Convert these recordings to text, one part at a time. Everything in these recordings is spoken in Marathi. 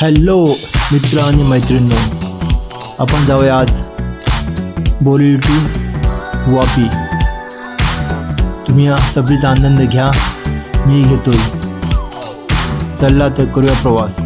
हॅलो मित्र आणि मैत्रिणी आपण जाऊया आज बोरी टू वापी. तुम्ही सगळीच सगळीचा आनंद घ्या मी घेतोय. चला तर करूया प्रवास.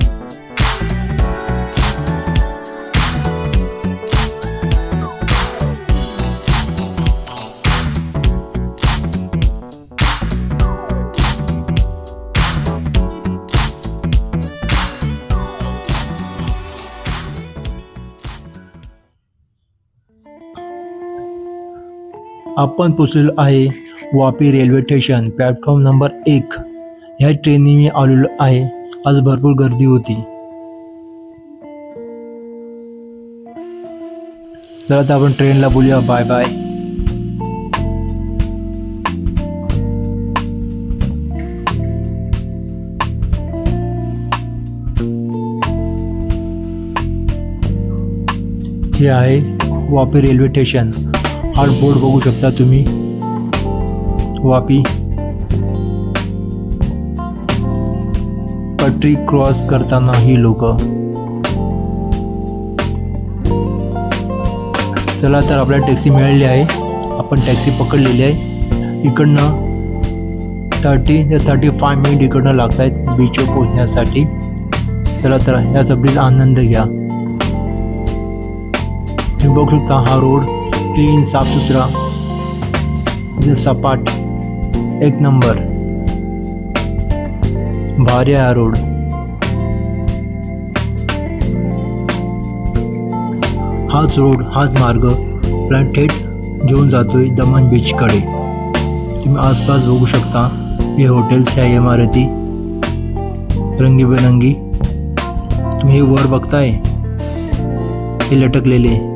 आपण पोचलेलो आहे Vapi railway station platform number एक. ह्या ट्रेनने मी आलेलो आहे. आज भरपूर गर्दी होती. चला तर आपण ट्रेनला बोलूया. बाय बाय हे आहे वापी रेल्वे स्टेशन. हा बोर्ड बघू शकता तुम्ही. वापी. पटरी क्रॉस करताना ही लोक. चला तर आपल्याला टॅक्सी मिळालेली आहे. आपण टॅक्सी पकडलेली आहे. इकडनं थर्टी ते थर्टी फाय मिनिट इकडनं लागत आहेत बीचवर पोहोचण्यासाठी. चला तर या सगळीचा आनंद घ्या. तुम्ही बघू शकता हा रोड क्लीन साफसुथरा म्हणजे सपाट, एक नंबर भारी आहे रोड। हाच रोड हाच मार्ग आपल्याला थेट घेऊन जातोय दमन बीचकडे तुम्ही आसपास बघू शकता, हे हॉटेल्स ह्या इमारती। रंगीबेरंगी। तुम्ही वर बघताय, हे लटकलेले।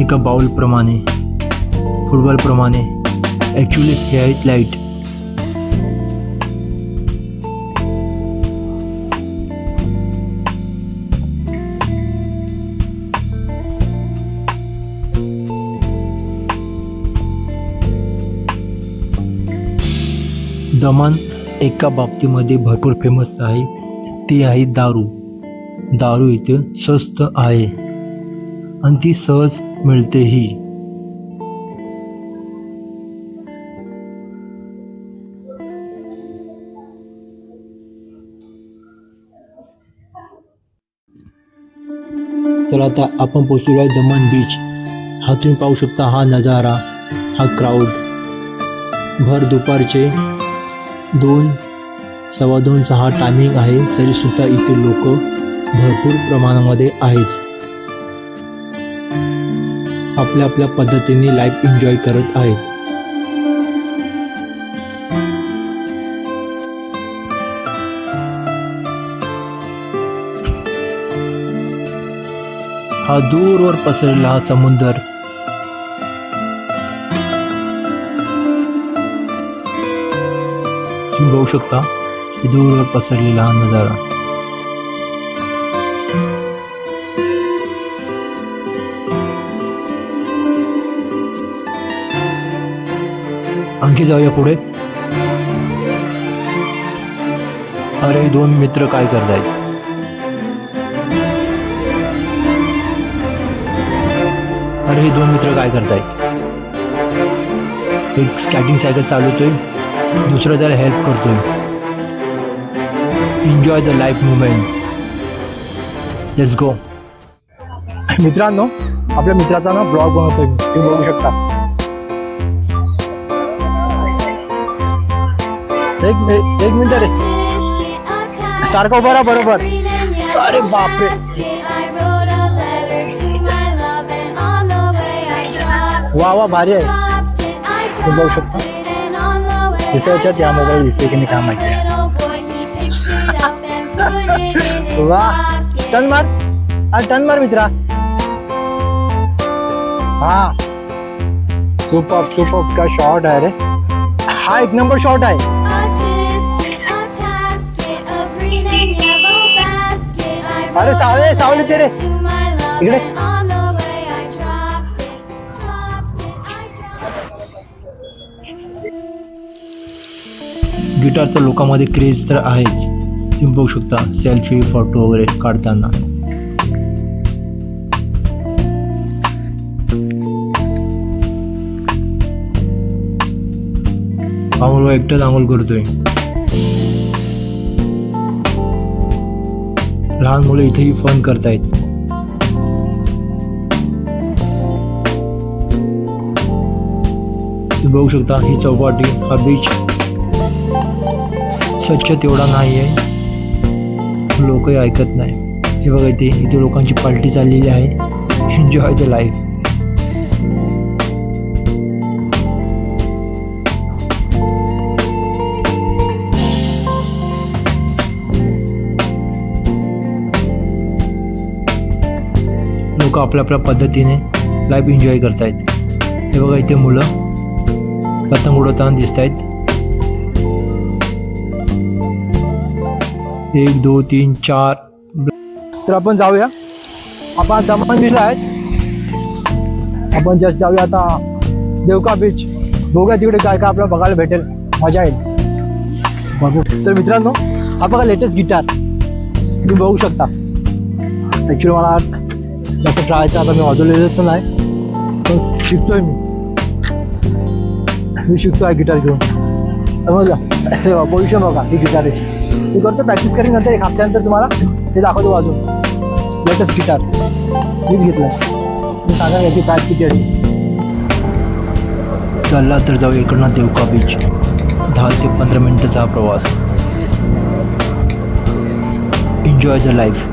एका बाऊलप्रमाणे फुटबॉलप्रमाणे ॲक्च्युली हे आहेत लाइट दमन एका बाबतीमध्ये भरपूर फेमस आहे. ती आहे दारू. दारू इथे स्वस्त आहे. आणि ती सहज मिळतेही. चला आता आपण पोचलो आहे दमन बीच हा तुम्ही पाहू शकता हा नजारा हा क्राऊड भर दुपारचे दोन सव्वा दोनचा हा टायमिंग आहे तरीसुद्धा इथे लोक भरपूर प्रमाणामध्ये आहेत. आपल्या आपल्या पद्धतीने लाईफ एन्जॉय करत आहेत हा दूरवर पसरलेला हा समुद्र. तुम्ही बघू शकता दूरवर पसरलेला हा नजारा. आणखी जाऊया पुढे. अरे हे दोन मित्र काय करतायत? अरे हे दोन मित्र काय करतायत? एक स्कॅटिंग सायकल चालवतोय दुसरा त्याला हेल्प करतोय. Enjoy the life movement let's go मित्रांनो आपल्या मित्राचा ना ब्लॉग बनवतोय. तुम्ही बघू शकता. एक मि- एक मिनिट रे सारखं उभं राहा बरोबर। अरे बापरे. वा वा भारी आहे तुम्ही बघू शकता. दिसतं याच्यात या मोबाईल दिसते की नाही काय माहिती वा टन मार। हा टन मार मित्रा। हा। सुपर सुपर का शॉट आहे रे। हा, एक नंबर शॉट आहे अरे सावले सावले ते रे इकडे. इकडे गिटारचं लोकांमध्ये क्रेज तर आहेच तुम्ही बघू शकता सेल्फी फोटो वगैरे काढताना आंघोळ एकटाच आंघोळ करतोय लहान मुलं इथेही फन करतायत. तुम्ही बघू शकता ही चौपाटी हा बीच स्वच्छ तेवढा नाही आहे लोकही ऐकत नाही. हे बघा इथे इथे लोकांची पार्टी चाललेली आहे. एन्जॉय द लाईफ लोक आपल्या आपल्या पद्धतीने लाईफ एन्जॉय करतायत. हे बघा इथे मुलं पतंग उडवताना दिसत आहेत एक दोन तीन चार. तर आपण जाऊया. आपण दमण बीचला आहेत. आपण जस्ट जाऊया आता देवका बीच बघूया तिकडे काय काय आपल्याला बघायला भेटेल. मजा येईल. बघू. तर मित्रांनो हा बघा लेटेस्ट गिटार तुम्ही बघू शकता. ॲक्च्युली मला जास्त ट्राय तर आता मी वाजवलेलं तर नाही पण शिकतोय मी. मी शिकतो आहे गिटार घेऊन. समजलं पोझिशन बघा ही गिटारची मी करतो प्रॅक्टिस करीन नंतर एक हफ्त्यानंतर तुम्हाला ते दाखवतो वाजून लेटेस्ट गिटार मीच घेतलं मी सांगा याची प्राईस किती आहे. चालला तर जाऊ इकडनं देवका बीच दहा ते पंधरा मिनटाचा हा प्रवास. Enjoy the life